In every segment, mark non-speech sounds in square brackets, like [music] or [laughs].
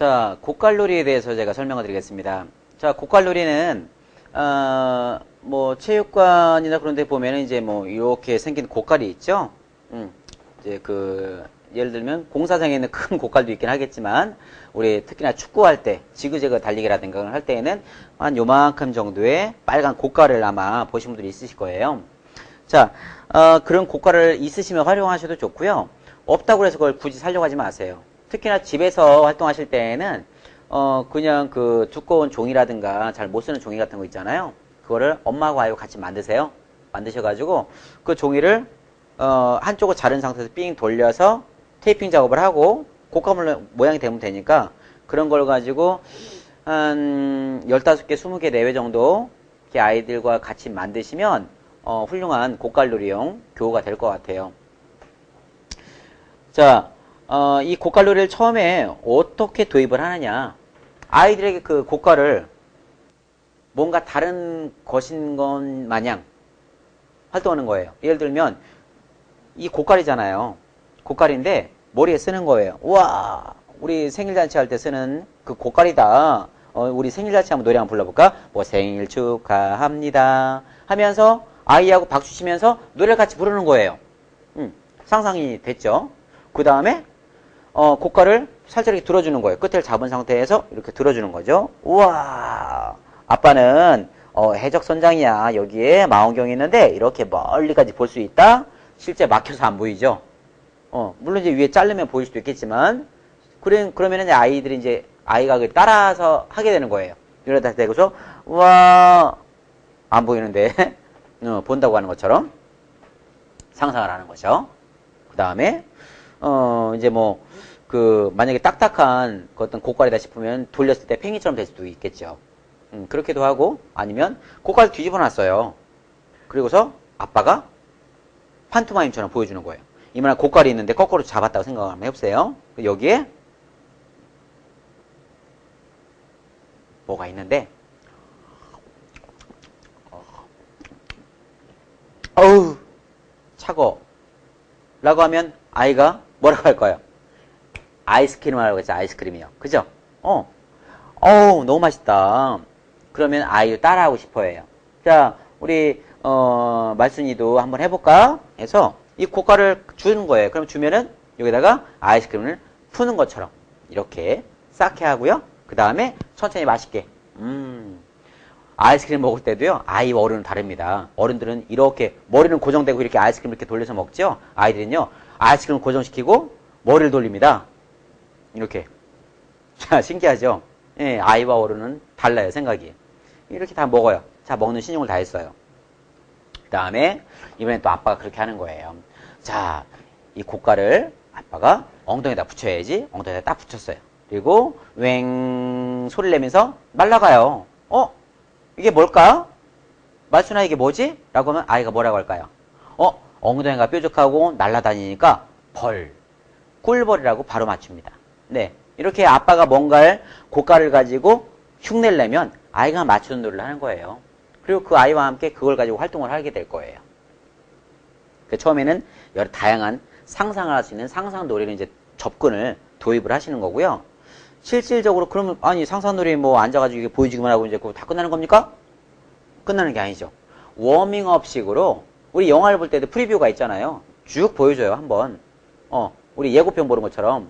자, 고칼로리에 대해서 제가 설명을 드리겠습니다. 자, 고칼로리는, 어, 뭐, 체육관이나 그런 데 보면은 이제 뭐, 이렇게 생긴 고칼이 있죠? 음, 이제 그, 예를 들면 공사장에 있는 큰 고칼도 있긴 하겠지만, 우리 특히나 축구할 때, 지그재그 달리기라든가 할 때에는 한 요만큼 정도의 빨간 고칼을 아마 보신 분들이 있으실 거예요. 자, 어, 그런 고가를 있으시면 활용하셔도 좋고요. 없다고 해서 그걸 굳이 살려고 하지 마세요. 특히나 집에서 활동하실 때에는 어, 그냥 그 두꺼운 종이라든가 잘 못 쓰는 종이 같은 거 있잖아요. 그거를 엄마하고 아이하고 같이 만드세요. 만드셔가지고 그 종이를 어, 한쪽을 자른 상태에서 삥 돌려서 테이핑 작업을 하고 고가물 모양이 되면 되니까 그런 걸 가지고 한 15개, 20개 내외 정도 이렇게 아이들과 같이 만드시면 어, 훌륭한 고칼로리용 교우가 될 것 같아요. 자, 어, 이 고칼로리를 처음에 어떻게 도입을 하느냐. 아이들에게 그 고가를 뭔가 다른 것인 것 마냥 활동하는 거예요. 예를 들면, 이 고깔이잖아요. 고깔인데, 머리에 쓰는 거예요. 우와, 우리 생일잔치 할 때 쓰는 그 고깔이다. 어, 우리 생일잔치 한번 노래 한번 불러볼까? 뭐, 생일 축하합니다. 하면서, 아이하고 박수 치면서 노래를 같이 부르는 거예요. 음, 상상이 됐죠? 그 다음에, 어, 고가를 살짝 이렇게 들어주는 거예요. 끝을 잡은 상태에서 이렇게 들어주는 거죠. 우와, 아빠는, 어, 해적선장이야. 여기에 망원경이 있는데, 이렇게 멀리까지 볼 수 있다? 실제 막혀서 안 보이죠? 어, 물론 이제 위에 자르면 보일 수도 있겠지만, 그래, 그러면은 이제 아이들이 이제, 아이가 그 따라서 하게 되는 거예요. 이러다 대고서, 우와, 안 보이는데, [laughs] 어, 본다고 하는 것처럼 상상을 하는 거죠. 그 다음에, 어, 이제 뭐, 그, 만약에 딱딱한 그 어떤 고깔이다 싶으면 돌렸을 때 팽이처럼 될 수도 있겠죠. 음, 그렇게도 하고, 아니면 고깔 뒤집어 놨어요. 그리고서 아빠가 판토마임처럼 보여주는 거예요. 이만한 고깔이 있는데 거꾸로 잡았다고 생각 한번 해보세요. 여기에 뭐가 있는데, 어우, 차고. 라고 하면 아이가 뭐라고 할까요? 아이스크림 하라고 했죠, 아이스크림이요. 그죠? 어. 어우, 너무 맛있다. 그러면 아이도 따라하고 싶어 해요. 자, 우리, 어, 말순이도 한번 해볼까? 해서 이 고가를 주는 거예요. 그럼 주면은 여기다가 아이스크림을 푸는 것처럼 이렇게 쌓게 하고요. 그 다음에 천천히 맛있게. 음. 아이스크림 먹을 때도요, 아이와 어른은 다릅니다. 어른들은 이렇게 머리는 고정되고 이렇게 아이스크림 이렇게 돌려서 먹죠? 아이들은요, 아이스크림을 고정시키고 머리를 돌립니다. 이렇게. [laughs] 자, 신기하죠? 예, 아이와 어른은 달라요, 생각이. 이렇게 다 먹어요. 자, 먹는 신용을 다 했어요. 그 다음에, 이번엔 또 아빠가 그렇게 하는 거예요. 자, 이 고가를 아빠가 엉덩이에다 붙여야지. 엉덩이에다 딱 붙였어요. 그리고, 웽, 소리를 내면서 날아가요. 어? 이게 뭘까? 말순아 이게 뭐지? 라고 하면 아이가 뭐라고 할까요? 어? 엉덩이가 뾰족하고 날아다니니까 벌, 꿀벌이라고 바로 맞춥니다. 네. 이렇게 아빠가 뭔가를 고가를 가지고 흉내를 내면 아이가 맞추는 놀이를 하는 거예요. 그리고 그 아이와 함께 그걸 가지고 활동을 하게 될 거예요. 그 처음에는 여러 다양한 상상을 할 수 있는 상상 놀이를 이제 접근을 도입을 하시는 거고요. 실질적으로 그러면 아니 상상 놀이 뭐 앉아가지고 이게 보여주기만 하고 이제 그거 다 끝나는 겁니까? 끝나는 게 아니죠. 워밍업식으로 우리 영화를 볼 때도 프리뷰가 있잖아요. 쭉 보여줘요 한번. 어 우리 예고편 보는 것처럼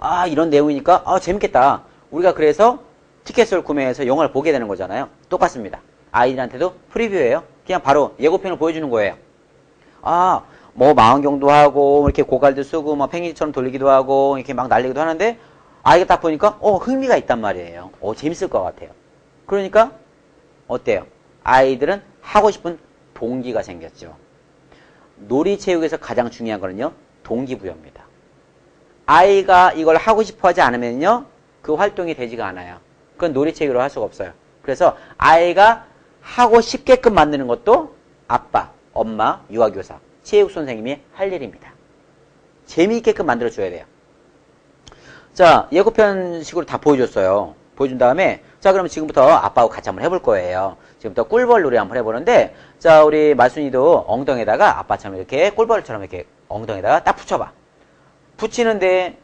아 이런 내용이니까 아 재밌겠다. 우리가 그래서 티켓을 구매해서 영화를 보게 되는 거잖아요. 똑같습니다. 아이들한테도 프리뷰예요. 그냥 바로 예고편을 보여주는 거예요. 아 뭐 망원경도 하고 이렇게 고갈도 쓰고 막 팽이처럼 돌리기도 하고 이렇게 막 날리기도 하는데 아이가 딱 보니까 어 흥미가 있단 말이에요. 어 재밌을 것 같아요. 그러니까 어때요? 아이들은 하고 싶은 동기가 생겼죠. 놀이체육에서 가장 중요한 거는요 동기부여입니다. 아이가 이걸 하고 싶어 하지 않으면요 그 활동이 되지가 않아요. 그건 놀이체육으로 할 수가 없어요. 그래서 아이가 하고 싶게끔 만드는 것도 아빠, 엄마, 유아교사, 체육 선생님이 할 일입니다. 재미있게끔 만들어 줘야 돼요. 자, 예고편 식으로 다 보여줬어요. 보여준 다음에, 자, 그러면 지금부터 아빠하고 같이 한번 해볼 거예요. 지금부터 꿀벌 놀이 한번 해보는데, 자, 우리 말순이도 엉덩이에다가 아빠처럼 이렇게 꿀벌처럼 이렇게 엉덩이에다가 딱 붙여봐. 붙이는데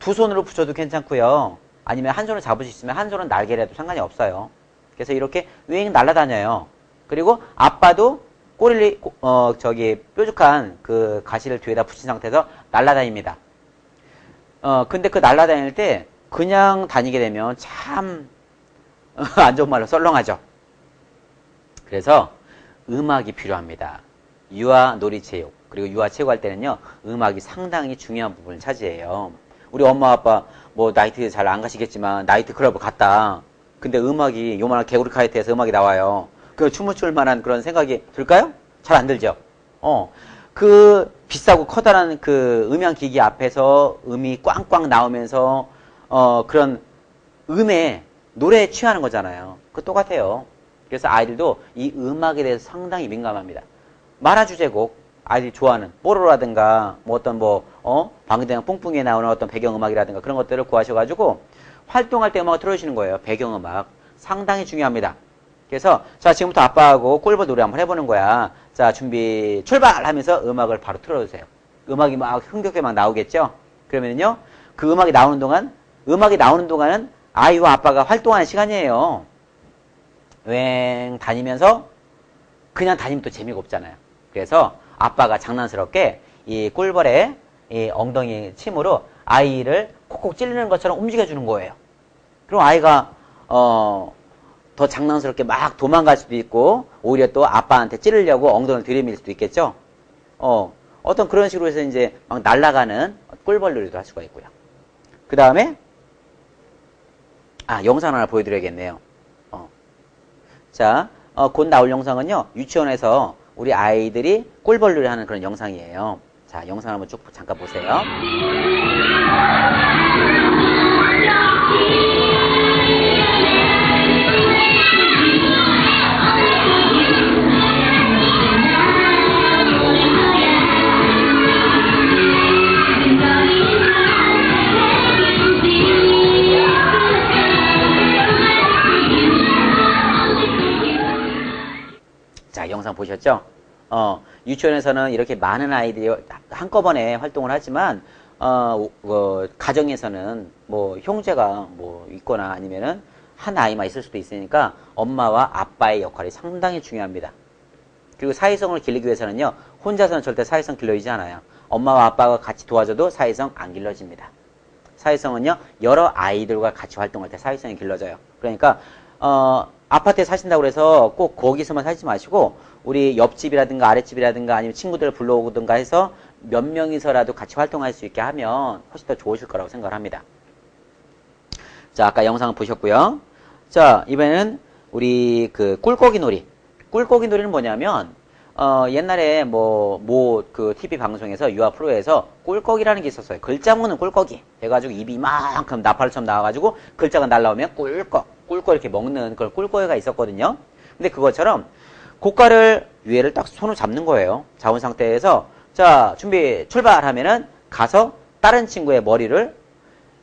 두 손으로 붙여도 괜찮고요. 아니면 한수 있으면 한 손은 날개라도 상관이 없어요. 그래서 이렇게 윙 날아다녀요. 그리고 아빠도 꼬리를 어 저기 뾰족한 그 가시를 뒤에다 붙인 상태에서 날아다닙니다. 어 근데 그 날아다닐 때 그냥 다니게 되면 참 [laughs] 안 좋은 말로 썰렁하죠. 그래서 음악이 필요합니다. 유아 놀이체육 그리고 유아 체육할 때는요 음악이 상당히 중요한 부분을 차지해요. 우리 엄마 아빠 뭐 나이트 잘 안 가시겠지만 나이트 클럽을 갔다. 근데 음악이 요만한 개구리 카이트에서 음악이 나와요. 그 춤을 출 만한 그런 생각이 들까요? 잘 안 들죠. 어. 그 비싸고 커다란 그 음향 기기 앞에서 음이 꽝꽝 나오면서 어 그런 음에 노래에 취하는 거잖아요. 그 똑같아요. 그래서 아이들도 이 음악에 대해서 상당히 민감합니다. 만화 주제곡 아이들이 좋아하는 뽀로로라든가 뭐 어떤 뭐 어? 방대랑 뿡뿡이에 나오는 어떤 배경음악이라든가 그런 것들을 구하셔가지고 활동할 때 음악을 틀어주시는 거예요. 배경음악 상당히 중요합니다. 그래서 자 지금부터 아빠하고 꿀벌 노래 한번 해보는 거야. 자 준비 출발 하면서 음악을 바로 틀어주세요. 음악이 막 흥겹게 막 나오겠죠. 그러면요 그 음악이 나오는 동안 음악이 나오는 동안은 아이와 아빠가 활동하는 시간이에요. 웽 다니면서 그냥 다니면 또 재미가 없잖아요. 그래서 아빠가 장난스럽게 이 꿀벌의 이 엉덩이 침으로 아이를 콕콕 찔리는 것처럼 움직여주는 거예요. 그럼 아이가 어, 더 장난스럽게 막 도망갈 수도 있고 오히려 또 아빠한테 찌르려고 엉덩이를 들이밀 수도 있겠죠. 어, 어떤 그런 식으로 해서 이제 막 날아가는 꿀벌 놀이도 할 수가 있고요. 그 다음에 아 영상 하나 보여드려야겠네요. 어. 자, 어, 곧 나올 영상은요 유치원에서 우리 아이들이 꿀벌놀이 하는 그런 영상이에요. 자, 영상 한번 쭉 잠깐 보세요. 영상 보셨죠? 어, 유치원에서는 이렇게 많은 아이들이 한꺼번에 활동을 하지만, 어, 어, 가정에서는 뭐 형제가 뭐 있거나 아니면은 한 아이만 있을 수도 있으니까 엄마와 아빠의 역할이 상당히 중요합니다. 그리고 사회성을 길리기 위해서는요, 혼자서는 절대 사회성 길러지지 않아요. 엄마와 아빠가 같이 도와줘도 사회성 안 길러집니다. 사회성은요, 여러 아이들과 같이 활동할 때 사회성이 길러져요. 그러니까, 어, 아파트에 사신다고 해서 꼭 거기서만 살지 마시고, 우리 옆집이라든가 아랫집이라든가 아니면 친구들을 불러오든가 해서 몇 명이서라도 같이 활동할 수 있게 하면 훨씬 더 좋으실 거라고 생각을 합니다. 자, 아까 영상을 보셨고요. 자, 이번에는 우리 그 꿀고기 놀이. 꿀고기 놀이는 뭐냐면, 어, 옛날에 뭐, 뭐, 그 TV 방송에서 유아 프로에서 꿀꺽이라는 게 있었어요. 글자 먹는 꿀꺽이. 해가지고 입이 이만큼 나팔처럼 나와가지고 글자가 날라오면 꿀꺽, 꿀꺽 이렇게 먹는 그런 꿀꺽이가 있었거든요. 근데 그것처럼 고가를 위에를 딱 손으로 잡는 거예요. 잡은 상태에서 자, 준비 출발하면은 가서 다른 친구의 머리를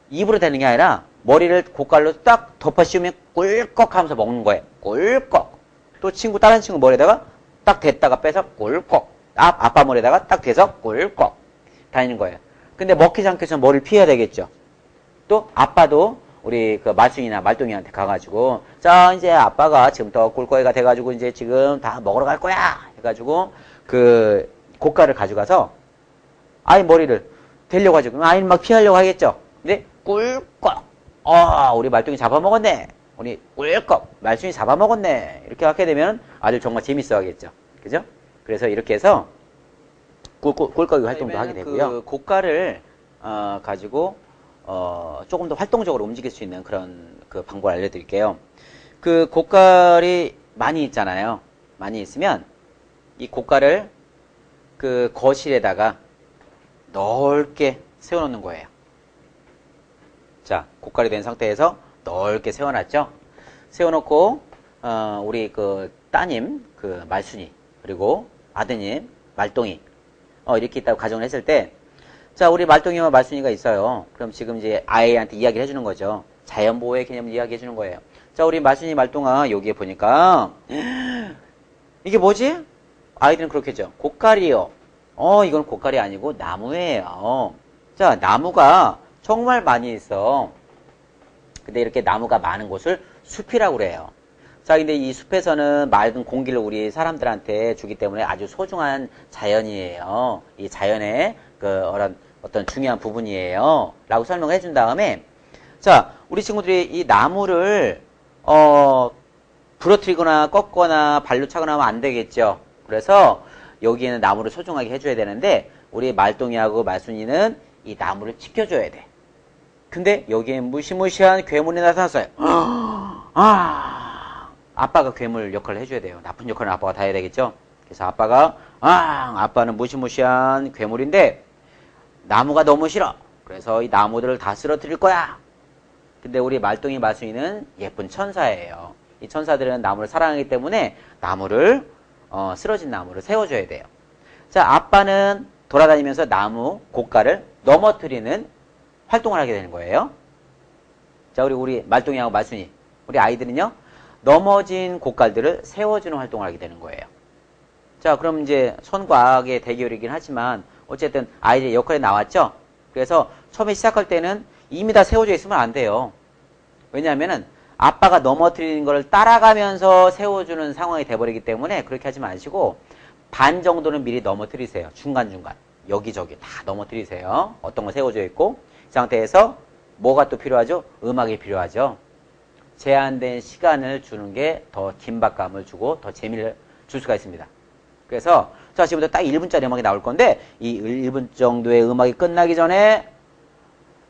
입으로 대는 게 아니라 머리를 고깔로 딱 덮어 씌우면 꿀꺽 하면서 먹는 거예요. 꿀꺽. 또 친구, 다른 친구 머리에다가 딱 댔다가 빼서 꿀꺽. 아, 아빠 머리에다가 딱 대서 꿀꺽. 다니는 거예요. 근데 먹히지 않기 위해서 머리를 피해야 되겠죠. 또 아빠도 우리 그 말순이나 말동이한테 가가지고 자 이제 아빠가 지금부터 꿀꺽이가 돼가지고 이제 지금 다 먹으러 갈 거야 해가지고 그 고가를 가져가서 아이 머리를 대려고 하죠. 그럼 아이는 막 피하려고 하겠죠. 근데 꿀꺽. 아, 우리 말둥이 잡아먹었네. 우리 꿀꺽. 말순이 잡아먹었네. 이렇게 하게 되면 아들 정말 재밌어 하겠죠. 그죠? 그래서 이렇게 해서 꿀꺽, 꿀꺽이 활동도 하게 되고요. 그 고가를 어, 가지고 어, 조금 더 활동적으로 움직일 수 있는 그런 그 방법을 알려드릴게요. 그 고깔이 많이 있잖아요. 많이 있으면 이 고깔을 그 거실에다가 넓게 세워놓는 거예요. 자, 고깔이 된 상태에서 넓게 세워놨죠? 세워놓고, 어, 우리 그 따님, 그 말순이, 그리고 아드님, 말동이, 어, 이렇게 있다고 가정을 했을 때, 자, 우리 말동이와 말순이가 있어요. 그럼 지금 이제 아이한테 이야기를 해주는 거죠. 자연보호의 개념을 이야기해 주는 거예요. 자, 우리 말순이 말동아, 여기에 보니까, 이게 뭐지? 아이들은 그렇겠죠. 고깔이요. 어, 이건 고깔이 아니고 나무예요. 자, 나무가 정말 많이 있어. 근데 이렇게 나무가 많은 곳을 숲이라고 그래요. 자, 근데 이 숲에서는 맑은 공기를 우리 사람들한테 주기 때문에 아주 소중한 자연이에요. 이 자연의 그 어떤, 어떤 중요한 부분이에요. 라고 설명을 해준 다음에, 자, 우리 친구들이 이 나무를, 어, 부러뜨리거나 꺾거나 발로 차거나 하면 안 되겠죠. 그래서 여기에는 나무를 소중하게 해줘야 되는데, 우리 말동이하고 말순이는 이 나무를 지켜줘야 돼. 근데 여기에 무시무시한 괴물이 나타났어요. [gasps] 아, 아빠가 괴물 역할을 해줘야 돼요. 나쁜 역할은 아빠가 다 해야 되겠죠? 그래서 아빠가, 아, 아빠는 무시무시한 괴물인데, 나무가 너무 싫어. 그래서 이 나무들을 다 쓰러뜨릴 거야. 근데 우리 말똥이 마순이는 예쁜 천사예요. 이 천사들은 나무를 사랑하기 때문에 나무를, 어, 쓰러진 나무를 세워줘야 돼요. 자, 아빠는 돌아다니면서 나무, 고가를 넘어뜨리는 활동을 하게 되는 거예요. 자, 우리, 우리 말똥이하고 말순이. 우리 아이들은요, 넘어진 고깔들을 세워주는 활동을 하게 되는 거예요. 자, 그럼 이제 손과학의 대결이긴 하지만, 어쨌든 아이들의 역할이 나왔죠? 그래서 처음에 시작할 때는 이미 다 세워져 있으면 안 돼요. 왜냐하면은 아빠가 넘어뜨리는 걸 따라가면서 세워주는 상황이 돼버리기 때문에 그렇게 하지 마시고, 반 정도는 미리 넘어뜨리세요. 중간중간. 여기저기 다 넘어뜨리세요. 어떤 거 세워져 있고, 이 상태에서 뭐가 또 필요하죠? 음악이 필요하죠. 제한된 시간을 주는 게 더 긴박감을 주고 더 재미를 줄 수가 있습니다. 그래서 자 지금부터 딱 1분짜리 음악이 나올 건데 이 1분 정도의 음악이 끝나기 전에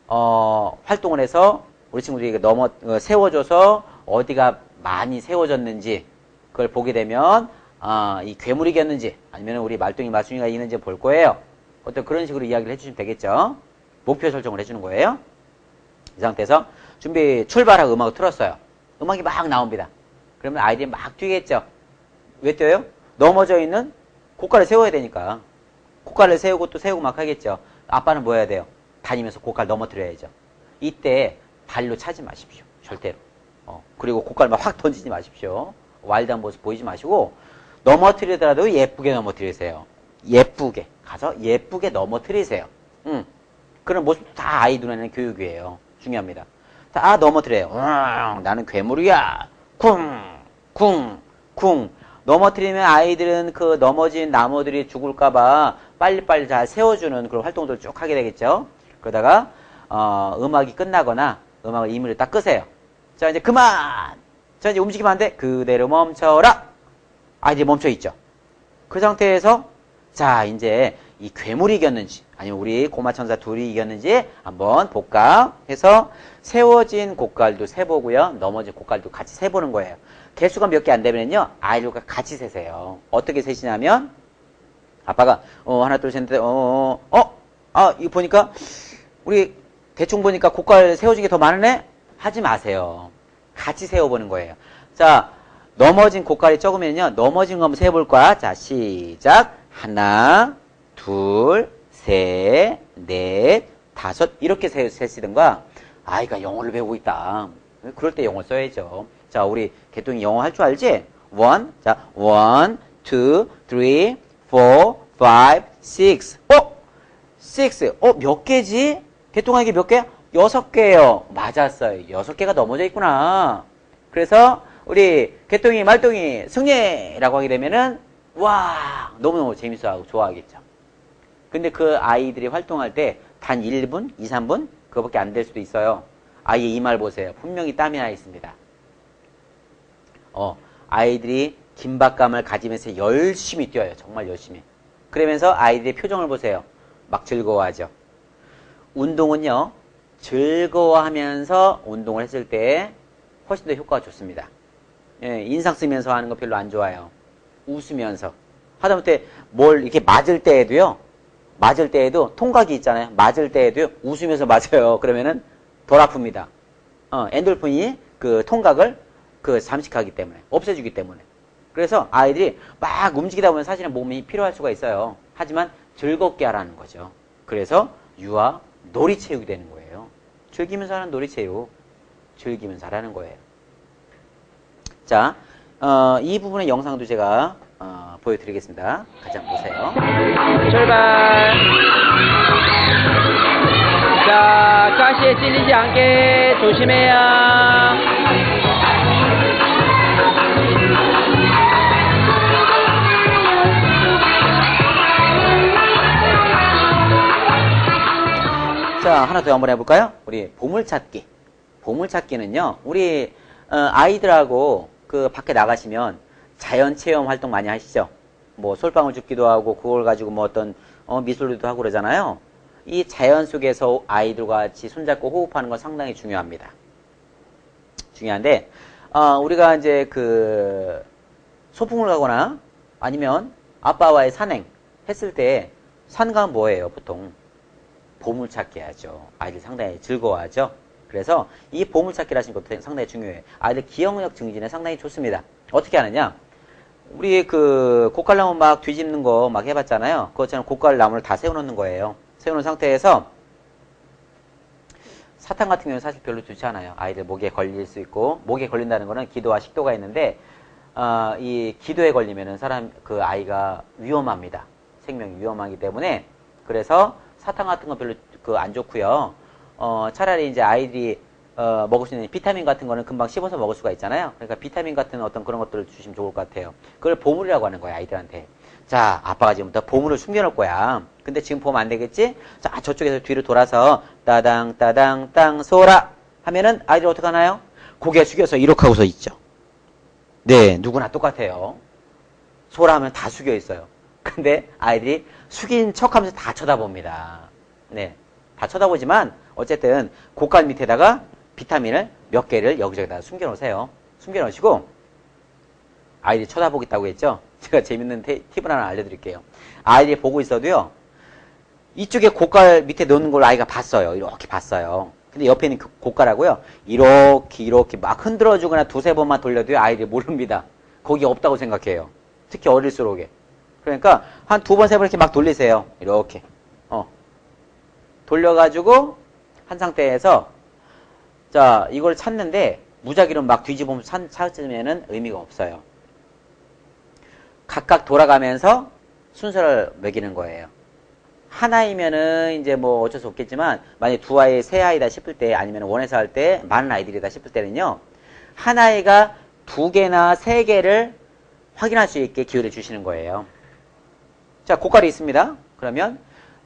어, 활동을 해서 우리 친구들이 넘어 어, 세워줘서 어디가 많이 세워졌는지 그걸 보게 되면 아, 이 괴물이 겼는지 아니면 우리 말똥이 마순이가 이기는지 볼 거예요. 어떤 그런 식으로 이야기를 해주시면 되겠죠. 목표 설정을 해주는 거예요. 이 상태에서 준비 출발하고 음악을 틀었어요. 음악이 막 나옵니다. 그러면 아이들이 막 뛰겠죠. 왜 뛰어요? 넘어져 있는 고가를 세워야 되니까. 고가를 세우고 또 세우고 막 하겠죠. 아빠는 뭐 해야 돼요? 다니면서 고가를 넘어뜨려야죠. 이때 발로 차지 마십시오. 절대로. 어, 그리고 고가를 막확 던지지 마십시오. 와일드한 모습 보이지 마시고 넘어뜨리더라도 예쁘게 넘어뜨리세요. 예쁘게 가서 예쁘게 넘어뜨리세요. 음. 그런 모습 다 아이 눈에는 교육이에요. 중요합니다. 다 넘어뜨려요. 음, 나는 괴물이야. 쿵, 쿵, 쿵. 넘어뜨리면 아이들은 그 넘어진 나무들이 죽을까봐 빨리빨리 잘 세워주는 그런 활동들을 쭉 하게 되겠죠. 그러다가, 어, 음악이 끝나거나 음악을 이미를 딱 끄세요. 자, 이제 그만! 자, 이제 움직이면 안 돼. 그대로 멈춰라! 아이들이 멈춰 있죠. 그 상태에서, 자, 이제 이 괴물이 이겼는지, 아니면 우리 고마 천사 둘이 이겼는지 한번 볼까 해서 세워진 곡갈도 세보고요. 넘어진 곡갈도 같이 세보는 거예요. 개수가 몇 개 안 되면요. 아이들과 같이 세세요. 어떻게 세시냐면 아빠가 어 하나 둘 셋넷 어, 어, 어, 아 이거 보니까 우리 대충 보니까 곡갈 세워진 게 더 많으네? 하지 마세요. 같이 세워보는 거예요. 자, 넘어진 곡갈이 적으면요. 넘어진 거 한번 세볼 거야. 자, 시작. 하나, 둘, 셋, 넷, 다섯 이렇게 세, 세시든가 아이가 영어를 배우고 있다. 그럴 때 영어 써야죠. 자, 우리 개똥이 영어 할 줄 알지? one, 자, one, two, three, four, five, six. 어? six. 어, 몇 개지? 개똥아기 몇 개? 여섯 개예요. 맞았어요. 여섯 개가 넘어져 있구나. 그래서 우리 개똥이 말똥이 승리라고 하게 되면은 와 너무너무 재밌어하고 좋아하겠죠. 근데 그 아이들이 활동할 때 단 1분, 2, 3분 그거밖에 안 될 수도 있어요. 아이의 이말 보세요. 분명히 땀이 나 있습니다. 어, 아이들이 긴박감을 가지면서 열심히 뛰어요. 정말 열심히. 그러면서 아이들의 표정을 보세요. 막 즐거워하죠. 운동은요, 즐거워하면서 운동을 했을 때 훨씬 더 효과가 좋습니다. 예, 인상 쓰면서 하는 거 별로 안 좋아요. 웃으면서. 하다못해 뭘 이렇게 맞을 때에도요, 맞을 때에도 통각이 있잖아요. 맞을 때에도 웃으면서 맞아요. 그러면은 덜 아픕니다. 어, 엔돌핀이 그 통각을 그 잠식하기 때문에 없애주기 때문에 그래서 아이들이 막 움직이다 보면 사실은 몸이 필요할 수가 있어요. 하지만 즐겁게 하라는 거죠. 그래서 유아 놀이체육이 되는 거예요. 즐기면서 하는 놀이체육. 즐기면서 하라는 거예요. 자, 어, 이 부분의 영상도 제가 어, 보여드리겠습니다. 같이 한번 보세요. 출발! 자, 가시에 찔리지 않게 조심해요. 자, 하나 더 한번 해볼까요? 우리 보물찾기. 보물찾기는요, 우리, 어, 아이들하고 그 밖에 나가시면 자연 체험 활동 많이 하시죠? 뭐, 솔방울 줍기도 하고, 그걸 가지고 뭐 어떤, 어, 미술도 하고 그러잖아요? 이 자연 속에서 아이들과 같이 손잡고 호흡하는 건 상당히 중요합니다. 중요한데, 어, 우리가 이제 그, 소풍을 가거나 아니면 아빠와의 산행 했을 때 산가 뭐예요, 보통? 보물찾기 하죠. 아이들 상당히 즐거워하죠. 그래서 이 보물찾기를 하시는 것도 상당히 중요해요. 아이들 기억력 증진에 상당히 좋습니다. 어떻게 하느냐? 우리 그 고깔나무 막 뒤집는 거 막 해봤잖아요. 그것처럼 고깔나무를 다 세워놓는 거예요. 세워놓은 상태에서 사탕 같은 경우는 사실 별로 좋지 않아요. 아이들 목에 걸릴 수 있고 목에 걸린다는 거는 기도와 식도가 있는데 어, 이 기도에 걸리면은 사람 그 아이가 위험합니다. 생명이 위험하기 때문에 그래서 사탕 같은 건 별로 그 안 좋고요. 어, 차라리 이제 아이들이 어, 먹을 수 있는 비타민 같은 거는 금방 씹어서 먹을 수가 있잖아요. 그러니까 비타민 같은 어떤 그런 것들을 주시면 좋을 것 같아요. 그걸 보물이라고 하는 거예요, 아이들한테. 자, 아빠가 지금부터 보물을 숨겨놓을 거야. 근데 지금 보면 안 되겠지? 자, 저쪽에서 뒤로 돌아서 따당, 따당, 땅, 소라 하면은 아이들 어떻게 하나요? 고개 숙여서 이렇게 하고서 있죠. 네, 누구나 똑같아요. 소라 하면 다 숙여 있어요. 근데 아이들이 숙인 척 하면서 다 쳐다봅니다. 네. 다 쳐다보지만 어쨌든 고깔 밑에다가 비타민을 몇 개를 여기저기다 숨겨 놓으세요. 숨겨 놓으시고 아이들이 쳐다보겠다고 했죠? [laughs] 제가 재밌는 테- 팁을 하나 알려드릴게요. 아이들이 보고 있어도요. 이쪽에 고깔 밑에 놓는 걸 아이가 봤어요. 이렇게 봤어요. 근데 옆에 있는 그 고깔하고요. 이렇게 이렇게 막 흔들어주거나 두세 번만 돌려도요. 아이들이 모릅니다. 거기 없다고 생각해요. 특히 어릴수록에. 그러니까 한 두 번, 세 번 이렇게 막 돌리세요. 이렇게. 어. 돌려가지고 한 상태에서 자 이걸 찾는데 무작위로 막 뒤집으면 산- 찾으면은 의미가 없어요. 각각 돌아가면서 순서를 매기는 거예요. 하나이면은 이제 뭐 어쩔 수 없겠지만 만약에 두 아이, 세 아이다 싶을 때 아니면 원해서 할 때 많은 아이들이다 싶을 때는요. 한 아이가 두 개나 세 개를 확인할 수 있게 기회를 주시는 거예요. 자, 고깔이 있습니다. 그러면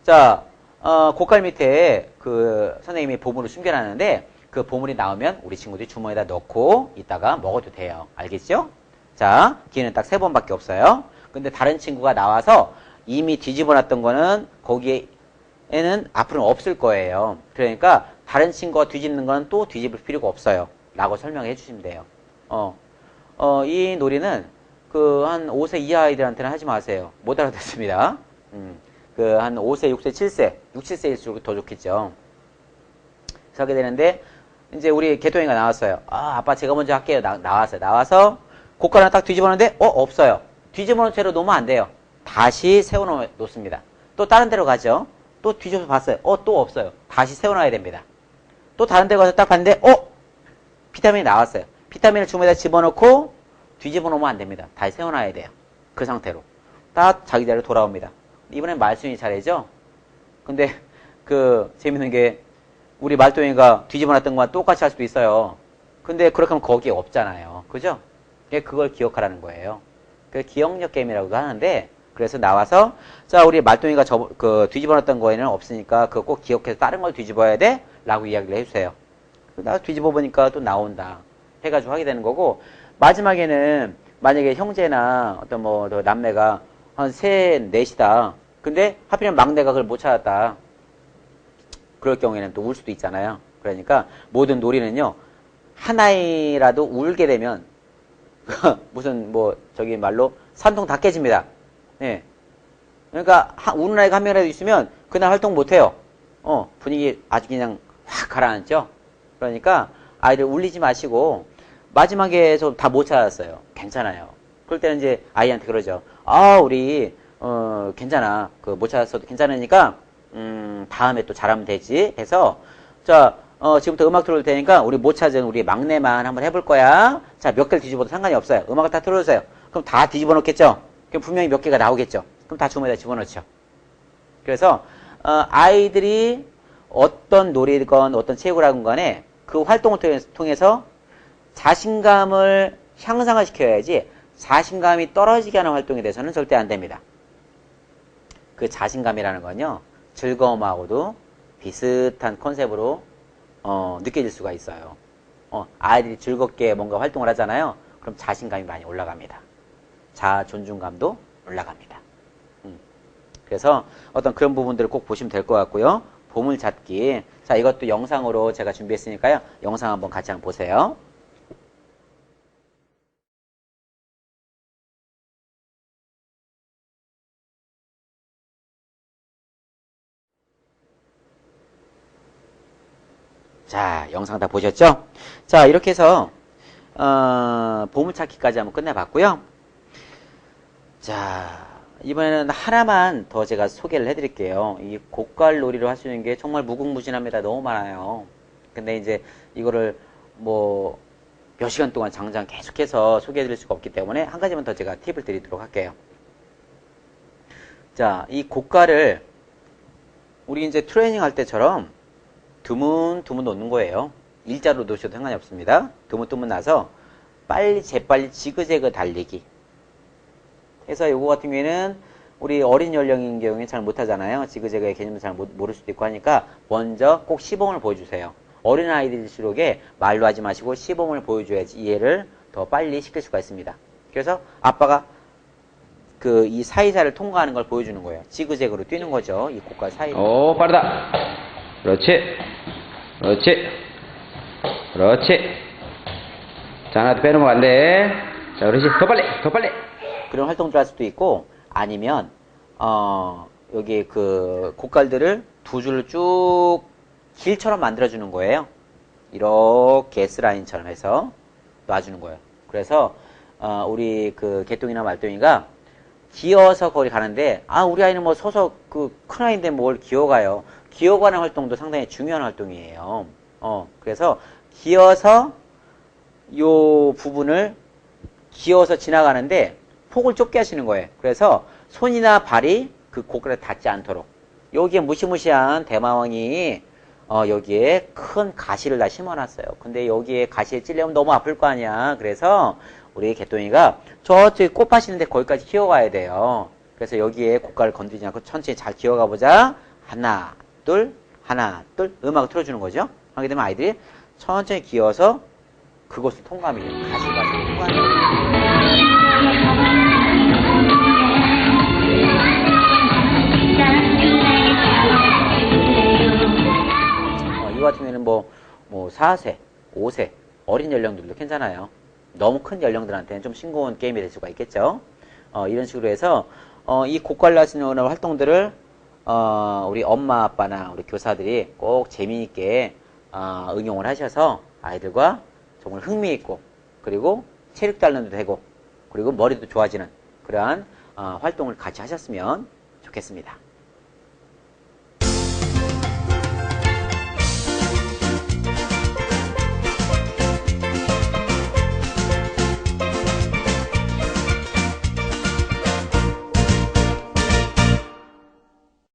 자, 어, 고깔 밑에 그 선생님이 보물을 숨겨놨는데 그 보물이 나오면 우리 친구들이 주머니에다 넣고 이따가 먹어도 돼요. 알겠죠? 자, 기회는 딱 세 번밖에 없어요. 근데 다른 친구가 나와서 이미 뒤집어 놨던 거는 거기에는 앞으로는 없을 거예요. 그러니까 다른 친구가 뒤집는 건 또 뒤집을 필요가 없어요. 라고 설명해 주시면 돼요. 어, 어, 이 놀이는 그 한 5세 이하 아이들한테는 하지 마세요. 못 알아듣습니다. 음, 그 한 5세, 6세, 7세, 6, 7세일수록 더 좋겠죠. 그래서 하게 되는데 이제 우리 개통이가 나왔어요. 아, 아빠 제가 먼저 할게요. 나, 나왔어요. 나와서 하나 딱 뒤집어놓는데 어, 없어요. 뒤집어놓은 채로 놓으면 안 돼요. 다시 세워놓습니다. 또 다른 데로 가죠. 또 뒤집어 봤어요. 어, 또 없어요. 다시 세워놔야 됩니다. 또 다른 데 가서 딱 봤는데 어? 비타민이 나왔어요. 비타민을 주머니에다 집어넣고 뒤집어 놓으면 안 됩니다. 다시 세워놔야 돼요. 그 상태로. 딱 자기 자리로 돌아옵니다. 이번엔 말순이 차례죠? 근데 그 재밌는 게 우리 말동이가 뒤집어 놨던 것과 똑같이 할 수도 있어요. 근데 그렇게 하면 거기에 없잖아요. 그죠? 그걸 기억하라는 거예요. 그 기억력 게임이라고 하는데 그래서 나와서 자 우리 말동이가 저, 그 뒤집어 놨던 거에는 없으니까 그거 꼭 기억해서 다른 걸 뒤집어야 돼? 라고 이야기를 해주세요. 나 뒤집어 보니까 또 나온다. 해가지고 하게 되는 거고 마지막에는 만약에 형제나 어떤 뭐더 남매가 한 세, 넷이다. 근데 하필이면 막내가 그걸 못 찾았다. 그럴 경우에는 또 울 수도 있잖아요. 그러니까 모든 놀이는요. 하나이라도 울게 되면 [laughs] 무슨 뭐 저기 말로 산통 다 깨집니다. 네. 그러니까 하- 우는 아이가 한 명이라도 있으면 그날 활동 못 해요. 어, 분위기 아주 그냥 확 가라앉죠. 그러니까 아이를 울리지 마시고 마지막에서 다못 찾았어요. 괜찮아요. 그럴 때는 이제 아이한테 그러죠. 아, 우리 어, 괜찮아. 그 못 찾았어도 괜찮으니까 음, 다음에 또 잘하면 되지. 해서 자, 어, 지금부터 음악 들어올 테니까 우리 못 찾은 우리 막내만 한번 해볼 거야. 자, 몇 개를 뒤집어도 상관이 없어요. 음악을 다 틀어주세요. 그럼 다 뒤집어 놓겠죠? 그럼 분명히 몇 개가 나오겠죠? 그럼 다 주머니에다 집어넣죠. 그래서 어, 아이들이 어떤 놀이건 어떤 체육을 하건 간에 그 활동을 통해- 통해서 자신감을 향상을 시켜야지 자신감이 떨어지게 하는 활동에 대해서는 절대 안 됩니다. 그 자신감이라는 건요, 즐거움하고도 비슷한 컨셉으로 어, 느껴질 수가 있어요. 어, 아이들이 즐겁게 뭔가 활동을 하잖아요. 그럼 자신감이 많이 올라갑니다. 자아 존중감도 올라갑니다. 음. 그래서 어떤 그런 부분들을 꼭 보시면 될 것 같고요. 보물찾기. 자, 이것도 영상으로 제가 준비했으니까요. 영상 한번 같이 한번 보세요. 자, 영상 다 보셨죠? 자, 이렇게 해서 어, 보물찾기까지 한번 끝내봤고요. 자, 이번에는 하나만 더 제가 소개를 해드릴게요. 이 고깔 놀이를 할수 있는 게 정말 무궁무진합니다. 너무 많아요. 근데 이제 이거를 뭐 몇 시간 동안 장장 계속해서 소개해드릴 수가 없기 때문에 한 가지만 더 제가 팁을 드리도록 할게요. 자, 이 고깔을 우리 이제 트레이닝 할 때처럼 드문드문 놓는 거예요. 일자로 놓으셔도 상관이 없습니다. 드문드문 나서 빨리 재빨리 지그재그 달리기. 그래서 요거 같은 경우에는 우리 어린 연령인 경우에 잘 못하잖아요. 지그재그의 개념을 잘 모- 모를 수도 있고 하니까 먼저 꼭 시범을 보여주세요. 어린 아이들일수록에 말로 하지 마시고 시범을 보여줘야지 이해를 더 빨리 시킬 수가 있습니다. 그래서 아빠가 그 이 사이사를 통과하는 걸 보여주는 거예요. 지그재그로 뛰는 거죠. 이 고깔 사이. 오, 빠르다. 그렇지. 그렇지. 그렇지. 자, 하나 더 빼놓으면 안 돼. 자, 그렇지. 더 빨리, 더 빨리. 그런 활동도 할 수도 있고 아니면 어 여기 그 고깔들을 두 줄로 쭉 길처럼 만들어 주는 거예요. 이렇게 S 라인처럼 해서 놔주는 거예요. 그래서 어 우리 그 개똥이나 말똥이가 기어서 거리 가는데 아 우리 아이는 뭐 서서 그 큰 아이인데 뭘 기어가요? 기어가는 활동도 상당히 중요한 활동이에요. 어 그래서 기어서 요 부분을 기어서 지나가는데 폭을 좁게 하시는 거예요. 그래서 손이나 발이 그 고글에 닿지 않도록. 여기에 무시무시한 대마왕이 어, 여기에 큰 가시를 다 심어놨어요. 근데 여기에 가시에 찔려면 너무 아플 거 아니야. 그래서 우리 개똥이가 저쪽에 꽃 파시는데 거기까지 기어가야 돼요. 그래서 여기에 고가를 건드리지 않고 천천히 잘 기어가 보자. 하나, 둘, 하나, 둘. 음악을 틀어주는 거죠. 하게 되면 아이들이 천천히 기어서 그곳을 돼요. 가시가시. 어, 이거 같은 경우에는 뭐, 뭐, 4세, 5세, 어린 연령들도 괜찮아요. 너무 큰 연령들한테는 좀 싱거운 게임이 될 수가 있겠죠. 어, 이런 식으로 해서, 어, 이 고깔라시는 활동들을, 어, 우리 엄마, 아빠나 우리 교사들이 꼭 재미있게, 어, 응용을 하셔서 아이들과 정말 흥미있고, 그리고 체력 단련도 되고, 그리고 머리도 좋아지는 그러한, 어, 활동을 같이 하셨으면 좋겠습니다.